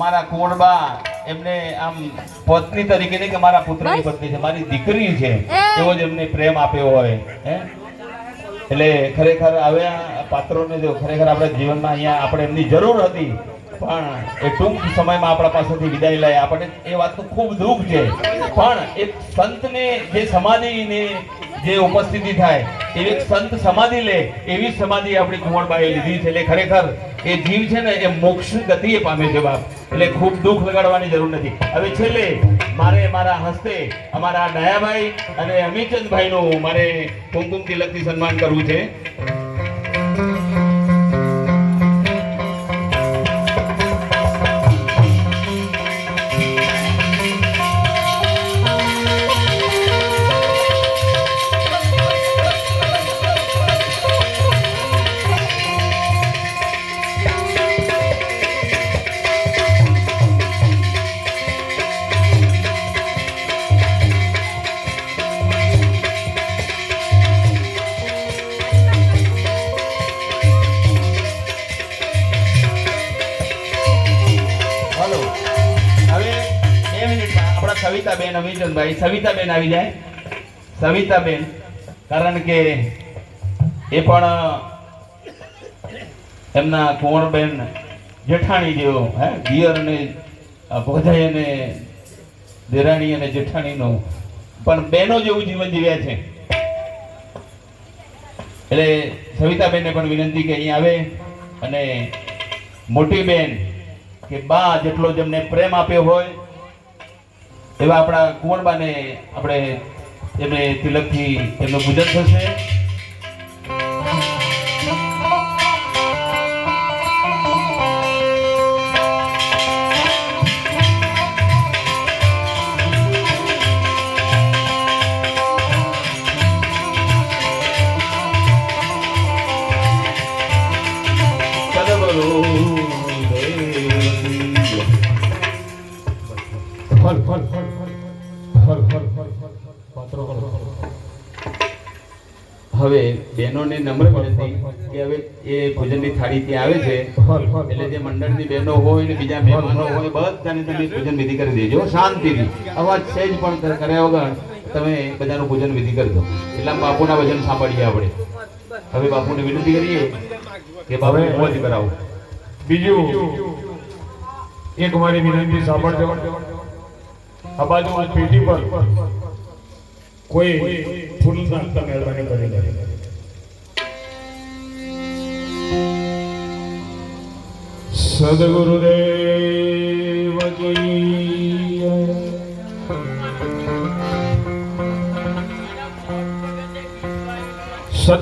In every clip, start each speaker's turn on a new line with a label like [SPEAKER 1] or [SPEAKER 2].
[SPEAKER 1] અમારા કુંવરબા એમને આમ પત્ની તરીકે નહીં કે મારા પુત્રની પત્ની છે મારી દીકરી છે. એવો જ એમને પ્રેમ આપ્યો હોય હે? એટલે ખરેખર હવે પાત્રોને જો ખરેખર આપણા જીવનમાં અહીંયા આપણે એમની જરૂર હતી પણ એ ટૂંક સમયમાં આપણા પાસેથી વિદાય લઈ. આપણને એ વાતનું ખૂબ દુઃખ છે. પણ એક સંતને જે સમાધિને જે ઉપસ્થિતિ થાય એવી સંત સમાધિ લે એવી સમાધિ આપણી કુંવરબાઈએ લીધી છે. એટલે ખરેખર એ જીવ છે ને, એ મોક્ષ ગતિએ પામે છે બાપ. એટલે ખૂબ દુઃખ લગાડવાની જરૂર નથી. હવે છેલ્લે, મારે મારા હસ્તે અમારા દયાભાઈ અને અમીચંદભાઈનું મારે કુમકુમ તિલકથી સન્માન કરવું છે. આપણા સવિતાબેન અમીચંદભાઈ સવિતાબેન આવી જાય. સવિતાબેન, કારણ કે એ પણ, એમના કુંવરબેન જેઠાણી જેવો, હે દિયર અને ભોજાઈ અને દેરાણી અને જેઠાણીનો. પણ બહેનો જેવું જીવન જીવ્યા છે. એટલે સવિતાબેનને પણ વિનંતી કે અહીં આવે અને મોટી બેન કે બા જેટલો જેમને પ્રેમ આપ્યો હોય એવા આપણા કુંવરબાને આપણે એમને તિલકથી એમનું પૂજન થશે. હવે બહેનોને નમ્ર વિનંતી કે હવે એ ભોજનની થાળી ત્યાં આવે છે. એટલે જે મંડળની બહેનો હોય ને બીજા મહેમાનો હોય બધાને તમે ભોજન વિધિ કરી દેજો શાંતિથી. અવાજ સહેજ પણ કર્યા વગર તમે બધાનું ભોજન વિધિ કરી દો. એટલા બાપુના ભજન સાંભળીએ આપણે. હવે બાપુને વિનંતી કરીએ કે બાપુ મોજ કરાવો.
[SPEAKER 2] બીજું એક મારી વિનંતી સાંભળજો. આ બાજુ પેટી પર કોઈ ફૂલના મહેરબાની કરી સદગુરુદેવ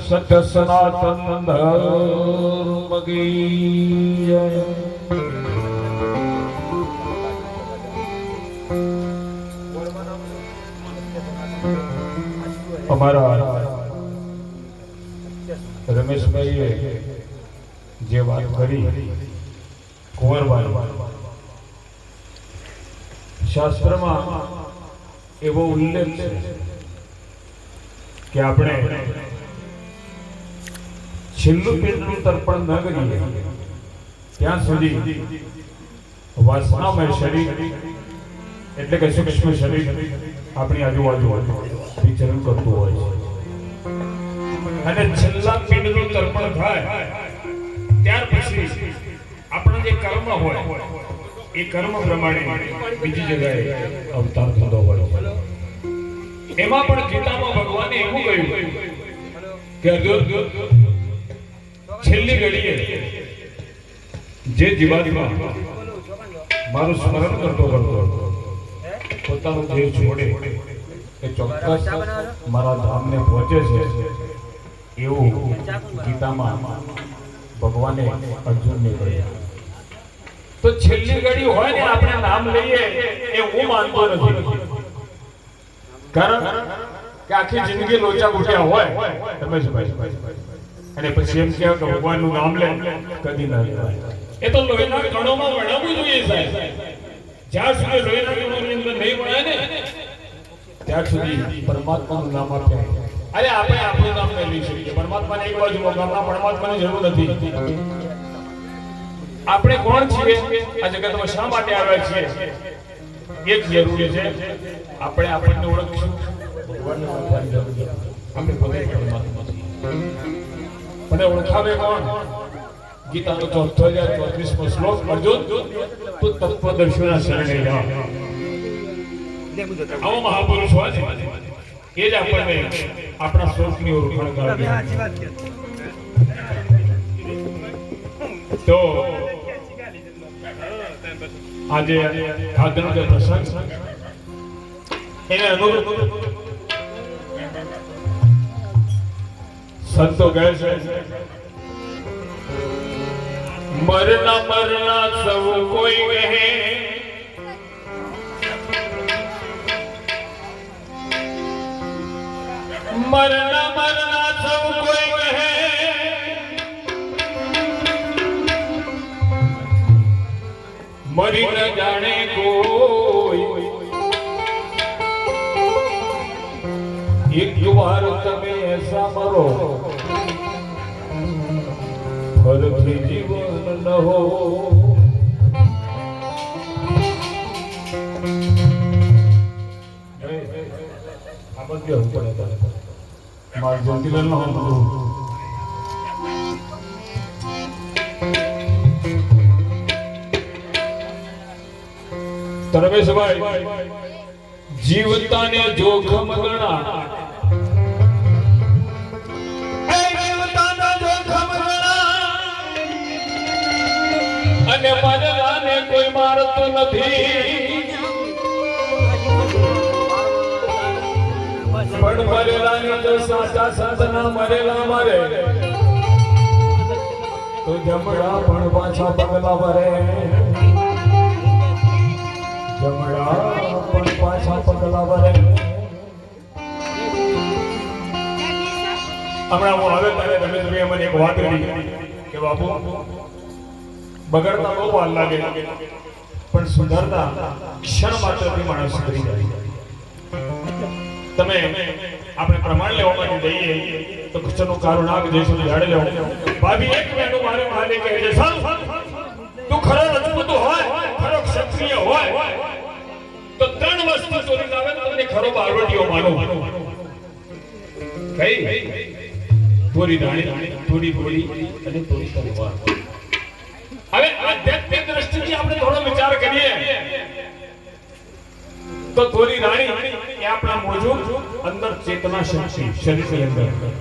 [SPEAKER 2] સત્ય સનાતન ધર્મ કી અમારા રમેશભાઈએ જે વાત કરી, કુંવરબાઈ, શાસ્ત્રમાં એવો ઉલ્લેખ છે કે આપણે છેલ્લું પેટનું તર્પણ ન કરીએ, ત્યાં સુધી વાસનામય શરીર, એટલે કે સૂક્ષ્મ શરીર આપણી આજુબાજુ વિચરણ કરતું હોય છે. અને છેલ્લા પિંડનું તર્પણ થાય, ત્યાર પછી આપણા જે કર્મ હોય, એ કર્મ પ્રમાણે બીજી જગ્યાએ અવતાર થતો હોય. એમાં પણ ગીતામાં ભગવાને એવું કહ્યું કે છેલ્લી ઘડીએ જે જીવાત્મા મારું સ્મરણ કરતો કરતો પોતાનું દેહ છોડે. એ ચોક્કસ મારા ધામને પહોંચે છે એવું ગીતામાં ભગવાને અર્જુનને કહ્યું. તો છેલ્લી ઘડી હોય ને આપણે નામ લઈએ એ હું માનતો નથી. કારણ કે આખી જિંદગી લોચા બુટ્યા હોય. તમે અને પછી એમ કે ભગવાનનું નામ લે, કદી ના લેવાય. એ તો લોહીના કણોમાં વણાવવું જોઈએ સાહેબ. જ્યાં સુધી લોહીના કણોની નહીં વણાય ને ત્યાં સુધી પરમાત્માનું નામ આપ્યા અરે, આપણે આપણું નામ મેળવી શકીએ. પરમાત્માને એક બાજુ મોકલવા પરમાત્માની જરૂર નથી. આપણે કોણ છીએ? આ જગતમાં શા માટે આવ્યા છીએ? એક જરૂરી છે, આપણે આપણને ઓળખશું. ભગવાનને ઓળખવાની જરૂર છે. આપણે ભગવાન પરમાત્મા. મને ઓળખાવે કોણ? ગીતાનો ચોથો હજાર ચોત્રીસમો શ્લોક. અર્જુન, તું તત્વદર્શીઓના શરણે જા આવો મહાપુરુષ હોય છે એ જ આપણને આપણા સ્વરૂપની ઓળખાણ કરાવે તો આજે આજનો જે પ્રસંગ. એને અનુરૂપ સંતો કહે છે મરના મરના સૌ કોઈ કહે મરના મરના સૌ કોઈ કહે. મરી ન જાણે કોઈ. એક વાર તમે જીવન ન હો. આ બધું ઉપર મારા જ્યોતિલાલ નો ધર્મેશભાઈ જીવતાને જોખમ ગણા એ જીવતાને જોખમ ગણા. અને મરલાને કોઈ મારતું નથી. પણ મરેલાની અંદર સાચા સંતના મરેલા મરે. તો જમડા પણ પાછા પગલા ભરે. જમડા પણ પાછા પગલા ભરે. હમણાં હું આવે ત્યારે તમે તમે અમને એક વાત કરી. કે બાપુ, બગડતા બહુ વાર લાગે. પણ સુધારતા ક્ષણ માત્રથી માણસ સુધરી જાય. તમે આપણે પ્રમાણ લેવા માટે જઈએ, તો કૃષ્ણનું કારણ નાગ જઈશું ઝાડે લેવું. ભાભી, એક મહિનો મારે મારે કહે છે તું ખરો રજપૂત હોય, ખરો ક્ષત્રિય હોય, તો ત્રણ વસ્તુ ચોરી લાવે તો તમને ખરો બારવટીઓ માનો. કઈ? પૂરી રાણી પૂરી બોલી અને પૂરી તલવાર હવે આધ્યાત્મિક દ્રષ્ટિથી આપણે થોડો વિચાર કરીએ. તો થોડી રાણી આપણા મોજૂદ અંદર ચેતના શક્તિ શરીરની અંદર.